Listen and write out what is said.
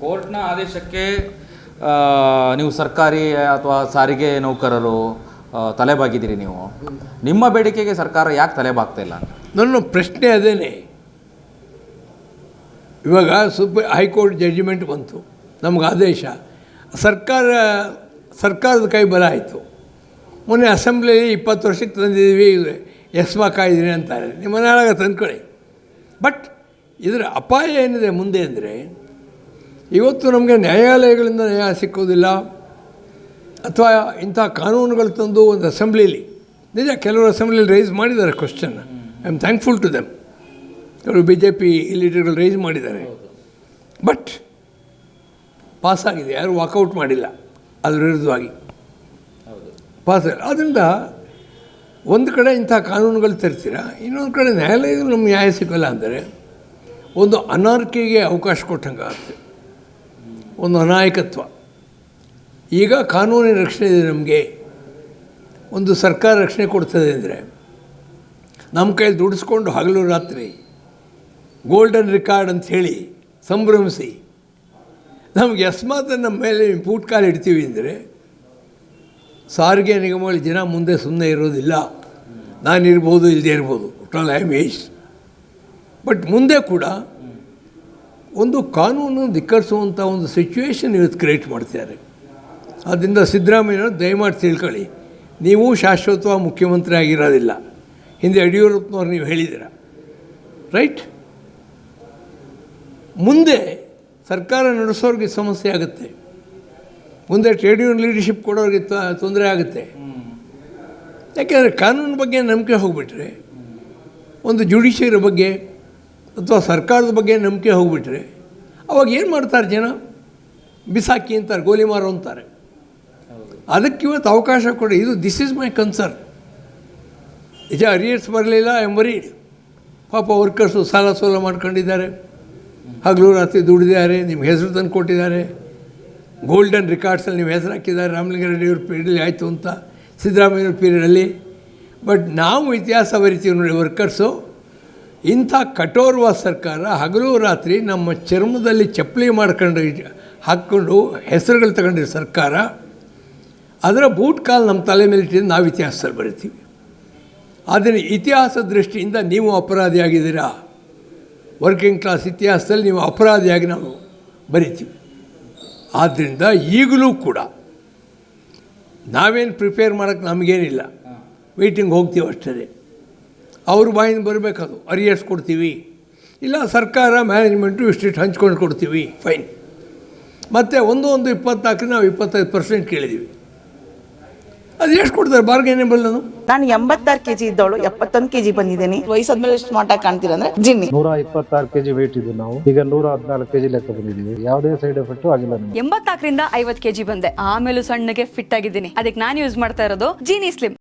ಕೋರ್ಟ್ನ ಆದೇಶಕ್ಕೆ ನೀವು ಸರ್ಕಾರಿ ಅಥವಾ ಸಾರಿಗೆ ನೌಕರರು ತಲೆಬಾಗಿದ್ದೀರಿ ನೀವು. ನಿಮ್ಮ ಬೇಡಿಕೆಗೆ ಸರ್ಕಾರ ಯಾಕೆ ತಲೆಬಾಗ್ತಾ ಇಲ್ಲ? ನನ್ನ ಪ್ರಶ್ನೆ ಅದೇನೆ. ಇವಾಗ ಸುಪ್ರೀ, ಹೈಕೋರ್ಟ್ ಜಡ್ಜ್ಮೆಂಟ್ ಬಂತು. ನಮ್ಗೆ ಆದೇಶ. ಸರ್ಕಾರ, ಸರ್ಕಾರದ ಕೈ ಬಲ ಆಯಿತು. ಮೊನ್ನೆ ಅಸೆಂಬ್ಲಿಯಲ್ಲಿ ಇಪ್ಪತ್ತು ವರ್ಷಕ್ಕೆ ತಂದಿದ್ದೀವಿ ಎಸ್ಮಾ ಕಾಯ್ದಿರಿ ಅಂತಾರೆ. ನಿಮ್ಮ ಮನೆಯೊಳಗೆ ತಂದ್ಕೊಳ್ಳಿ. ಬಟ್ ಇದರ ಅಪಾಯ ಏನಿದೆ ಮುಂದೆ ಅಂದರೆ ಇವತ್ತು ನಮಗೆ ನ್ಯಾಯಾಲಯಗಳಿಂದ ನ್ಯಾಯ ಸಿಕ್ಕೋದಿಲ್ಲ. ಅಥವಾ ಇಂಥ ಕಾನೂನುಗಳು ತಂದು ಒಂದು ಅಸೆಂಬ್ಲಿಲಿ, ನಿಜ ಕೆಲವರು ಅಸೆಂಬ್ಲಿಲಿ ರೈಸ್ ಮಾಡಿದ್ದಾರೆ question I am thankful to them ಕೆಲವರು ಬಿ ಜೆ ಪಿ ಲೀಡರ್ಗಳು ರೈಸ್ ಮಾಡಿದ್ದಾರೆ. ಬಟ್ ಪಾಸ್ ಆಗಿದೆ. ಯಾರು ವಾಕೌಟ್ ಮಾಡಿಲ್ಲ. ಅದರ ವಿರುದ್ಧವಾಗಿ. ಪಾಸ್ ಆದ್ದರಿಂದ ಒಂದು ಕಡೆ ಇಂಥ ಕಾನೂನುಗಳು ತರ್ತೀರಾ? ಇನ್ನೊಂದು ಕಡೆ ನ್ಯಾಯಾಲಯದಲ್ಲಿ ನಮ್ಗೆ ನ್ಯಾಯ ಸಿಗೋಲ್ಲ ಅಂದರೆ ಒಂದು ಅನಾರ್ಕಿಗೆ ಅವಕಾಶ ಕೊಟ್ಟಂಗೆ ಆಗುತ್ತೆ ಒಂದು ಅನಾಯಕತ್ವ. ಈಗ ಕಾನೂನಿನ ರಕ್ಷಣೆ ಇದೆ ನಮಗೆ. ಒಂದು ಸರ್ಕಾರ ರಕ್ಷಣೆ ಕೊಡ್ತದೆ ಅಂದರೆ ನಮ್ಮ ಕೈಯಲ್ಲಿ ದುಡಿಸ್ಕೊಂಡು ಹಗಲು ರಾತ್ರಿ ಗೋಲ್ಡನ್ ರೆಕಾರ್ಡ್ ಅಂತ ಹೇಳಿ ಸಂಭ್ರಮಿಸಿ. ನಮಗೆ ಅಸ್ಮಾತ್ ನಮ್ಮ ಮೇಲೆ ಪೂಟ್ಕಾಲ ಕಾಲು ಇಡ್ತೀವಿ ಅಂದರೆ ಸಾರಿಗೆ ನಿಗಮಗಳು ಜನ ಮುಂದೆ ಸುಮ್ಮನೆ ಇರೋದಿಲ್ಲ. ನಾನಿರ್ಬೋದು ಇಲ್ಲದೇ ಇರ್ಬೋದು. Toll I am age but ಮುಂದೆ ಕೂಡ ಒಂದು ಕಾನೂನು ಧಿಕ್ಕರಿಸುವಂಥ ಒಂದು ಸಿಚುವೇಶನ್ ಇವತ್ತು ಕ್ರಿಯೇಟ್ ಮಾಡ್ತಿದ್ದಾರೆ. ಆದ್ದರಿಂದ ಸಿದ್ದರಾಮಯ್ಯವರು ದಯಮಾಡಿ ತಿಳ್ಕೊಳ್ಳಿ, ನೀವು ಶಾಶ್ವತವಾಗಿ ಮುಖ್ಯಮಂತ್ರಿ ಆಗಿರೋದಿಲ್ಲ. ಹಿಂದೆ ಯಡಿಯೂರಪ್ಪನವ್ರು ನೀವು ಹೇಳಿದ್ದೀರ. ರೈಟ್ ಮುಂದೆ ಸರ್ಕಾರ ನಡೆಸೋರಿಗೆ ಸಮಸ್ಯೆ ಆಗುತ್ತೆ. ಮುಂದೆ ಟ್ರೇಡ್ ಯೂನಿಯನ್ ಲೀಡರ್ಶಿಪ್ ಕೊಡೋರಿಗೆ ತೊಂದರೆ ಆಗುತ್ತೆ. ಯಾಕೆಂದರೆ ಕಾನೂನು ಬಗ್ಗೆ ನಂಬಿಕೆ ಹೋಗಿಬಿಟ್ರೆ, ಒಂದು ಜುಡಿಷಿಯರಿ ಬಗ್ಗೆ ಅಥವಾ ಸರ್ಕಾರದ ಬಗ್ಗೆ ನಂಬಿಕೆ ಹೋಗಿಬಿಟ್ರೆ, ಅವಾಗ ಏನು ಮಾಡ್ತಾರೆ ಜನ? ಬಿಸಾಕಿ ಅಂತಾರೆ, ಗೋಲಿ ಮಾರು ಅಂತಾರೆ. ಅದಕ್ಕೆ ಇವತ್ತು ಅವಕಾಶ ಕೊಡಿ. ಇದು ದಿಸ್ ಈಸ್ ಮೈ ಕನ್ಸರ್ನ್ ನಿಜ ಅರಿಯರ್ಸ್ ಬರಲಿಲ್ಲ ಎಂಬರೀಡ್ ಪಾಪ ವರ್ಕರ್ಸು ಸಾಲ ಸೋಲ ಮಾಡ್ಕೊಂಡಿದ್ದಾರೆ. ಹಗಲು ರಾತ್ರಿ ದುಡಿದಿದ್ದಾರೆ ನಿಮ್ಮ ಹೆಸರು ತಂದು ಕೊಟ್ಟಿದ್ದಾರೆ. ಗೋಲ್ಡನ್ ರೆಕಾರ್ಡ್ಸಲ್ಲಿ ನೀವು ಹೆಸರು ಹಾಕಿದ್ದಾರೆ. ರಾಮಲಿಂಗಾರೆಡ್ಡಿಯವ್ರ ಪೀರಿಯಡಲ್ಲಿ ಆಯಿತು ಅಂತ ಸಿದ್ದರಾಮಯ್ಯವ್ರ ಪೀರಿಯಡಲ್ಲಿ ಬಟ್ ನಾವು ಇತಿಹಾಸ ಬರಿತೀವಿ ನೋಡಿ ವರ್ಕರ್ಸು ಇಂಥ ಕಠೋರ್ವ ಸರ್ಕಾರ ಹಗಲು ರಾತ್ರಿ ನಮ್ಮ ಚರ್ಮದಲ್ಲಿ ಚಪ್ಪಲಿ ಮಾಡ್ಕೊಂಡು ಹಾಕ್ಕೊಂಡು ಹೆಸರುಗಳು ತಗೊಂಡಿರೋ ಸರ್ಕಾರ ಅದರ ಬೂಟ್ ಕಾಲ್ ನಮ್ಮ ತಲೆ ಮೇಲೆ ಇಟ್ಟಿದ್ದು ನಾವು ಇತಿಹಾಸದಲ್ಲಿ ಬರಿತೀವಿ. ಆದರೆ ಇತಿಹಾಸ ದೃಷ್ಟಿಯಿಂದ ನೀವು ಅಪರಾಧಿಯಾಗಿದ್ದೀರಾ? ವರ್ಕಿಂಗ್ ಕ್ಲಾಸ್ ಇತಿಹಾಸದಲ್ಲಿ ನೀವು ಅಪರಾಧಿಯಾಗಿ ನಾವು ಬರಿತೀವಿ. ಆದ್ದರಿಂದ ಈಗಲೂ ಕೂಡ ನಾವೇನು ಪ್ರಿಪೇರ್ ಮಾಡೋಕ್ಕೆ ನಮಗೇನಿಲ್ಲ. ಮೀಟಿಂಗ್ ಹೋಗ್ತೀವಿ ಅಷ್ಟೇ. ಅವ್ರ ಬಾಯಿಂದ ಬರಬೇಕದು. ಅರಿಯರ್ಸ್ ಕೊಡ್ತೀವಿ ಇಲ್ಲ ಸರ್ಕಾರ ಮ್ಯಾನೇಜ್ಮೆಂಟು ಇಷ್ಟಿಷ್ಟು ಹಂಚ್ಕೊಂಡು ಕೊಡ್ತೀವಿ ಫೈನ್ ಮತ್ತು ಒಂದು ಒಂದು ಇಪ್ಪತ್ನಾಲ್ಕು ನಾವು ಇಪ್ಪತ್ತೈದು ಪರ್ಸೆಂಟ್ ಕೇಳಿದ್ದೀವಿ ಅದು ಎಷ್ಟು ಕೊಡ್ತಾರೆ ಬಾರ್ಗೇನೇಬಲ್ ನಾನು ನಾನು ಎಂಬತ್ತಾರು ಕೆಜಿ ಇದ್ದವಳು ಎಪ್ಪತ್ತೊಂದು ಕೆಜಿ ಬಂದಿದ್ದೀನಿ. ವಯಸ್ಸಾದ್ಮೇಲೆ ಸ್ಮಾರ್ಟ್ ಆಗಿ ಕಾಣ್ತೀರ ಅಂದ್ರೆ ಜಿನ್ನಿ. ನೂರ ಇಪ್ಪತ್ತಾರು ಕೆಜಿ ವೇಟ್ ಇದ್ದು ನಾವು. ಈಗ ನೂರ ಹದಿನಾಲ್ಕು ಕೆಜಿ ಲೆಕ್ಕ ಬಂದಿದ್ದೀವಿ. ಯಾವುದೇ ಸೈಡ್ ಎಫೆಕ್ಟ್ ಆಗಿಲ್ಲ ಎಂಬತ್ನಾಲ್ಕರಿಂದ ಐವತ್ ಕೆಜಿ ಬಂದೆ. ಆಮೇಲೆ ಸಣ್ಣಗೆ ಫಿಟ್ ಆಗಿದ್ದೀನಿ. ಅದಕ್ಕೆ ನಾನು ಯೂಸ್ ಮಾಡ್ತಾ ಇರೋದು ಜೀನಿ ಸ್ಲಿಮ್